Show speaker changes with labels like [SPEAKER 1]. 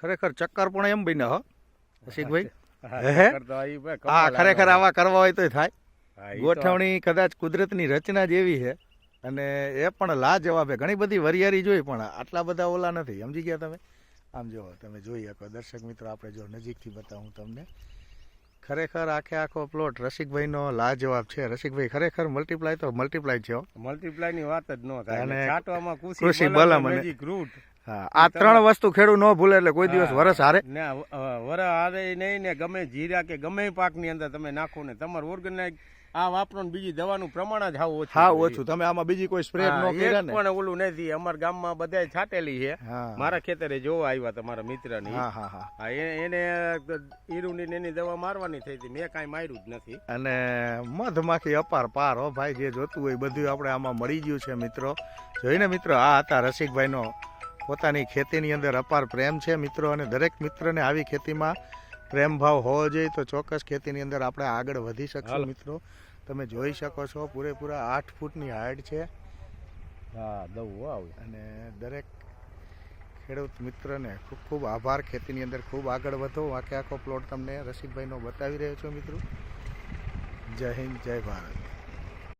[SPEAKER 1] ખરેખર ચક્કર પણ એમ બન્યા હો. રસિકભાઈ?
[SPEAKER 2] હા,
[SPEAKER 1] ખરેખર આવા કરવા હોય તો થાય. ગોઠવણી કદાચ કુદરતની રચના જ એવી છે અને એ પણ લાજવાબે ઘણી બધી વરિયારી જોઈ પણ આટલા બધા ઓલા નથી. સમજી ગયા તમે? આમ જો તમે જોઈ શકો. દર્શક મિત્રો આપણે જો નજીકથી બતાવું તમને. ખરેખર આખે આખો પ્લોટ રસિકભાઈનો લાજવાબ છે. રસિકભાઈ ખરેખર મલ્ટીપ્લાય તો મલ્ટીપ્લાય છે હો.
[SPEAKER 2] ની વાત જ ન થાય.
[SPEAKER 1] અને
[SPEAKER 2] કૃષિ
[SPEAKER 1] આ ત્રણ વસ્તુ ખેડૂત ન ભૂલે એટલે કોઈ દિવસ વરસ હારે.
[SPEAKER 2] ને વર હારે નહીં ને ગમે જીરા કે ગમે પાકની અંદર તમે નાખો ને તમારું ઓર્ગેનાઇઝ આ વાપરો ને બીજી દવાનું પ્રમાણ જ હાવ ઓછું
[SPEAKER 1] હા ઓછું. તમે આમાં બીજી કોઈ સ્પ્રે ન કર્યા ને.
[SPEAKER 2] પણ ઓલું નથી. અમારા ગામમાં બધાય છાટેલી છે. મારા ખેતરે જોવા આવ્યા તમારા મિત્રની.
[SPEAKER 1] હા હા
[SPEAKER 2] એને ઈરુની ને એની દવા મારવાની થઈ હતી. મેં કાંઈ માર્યું જ નથી.
[SPEAKER 1] અને મધમાખી અપાર પાર હો ભાઈ જે જોતું હોય બધું આપણે આમાં મળી ગયું છે મિત્રો. જોઈને મિત્રો આ હતા રસિકભાઈનો પોતાની ખેતીની અંદર અપાર પ્રેમ છે મિત્રો અને દરેક મિત્રને આવી ખેતીમાં પ્રેમ ભાવ હોવો જોઈએ. તો ચોક્કસ ખેતીની અંદર આપણે આગળ વધી શકશું મિત્રો. તમે જોઈ શકો છો પૂરેપૂરા આઠ ફૂટની હાઈટ છે.
[SPEAKER 2] હા દવું આવે.
[SPEAKER 1] અને દરેક ખેડૂત મિત્રને ખૂબ ખૂબ આભાર. ખેતીની અંદર ખૂબ આગળ વધો. આખે આખો પ્લોટ તમને રસિકભાઈનો બતાવી રહ્યો છું મિત્રો. જય હિન્દ જય ભારત.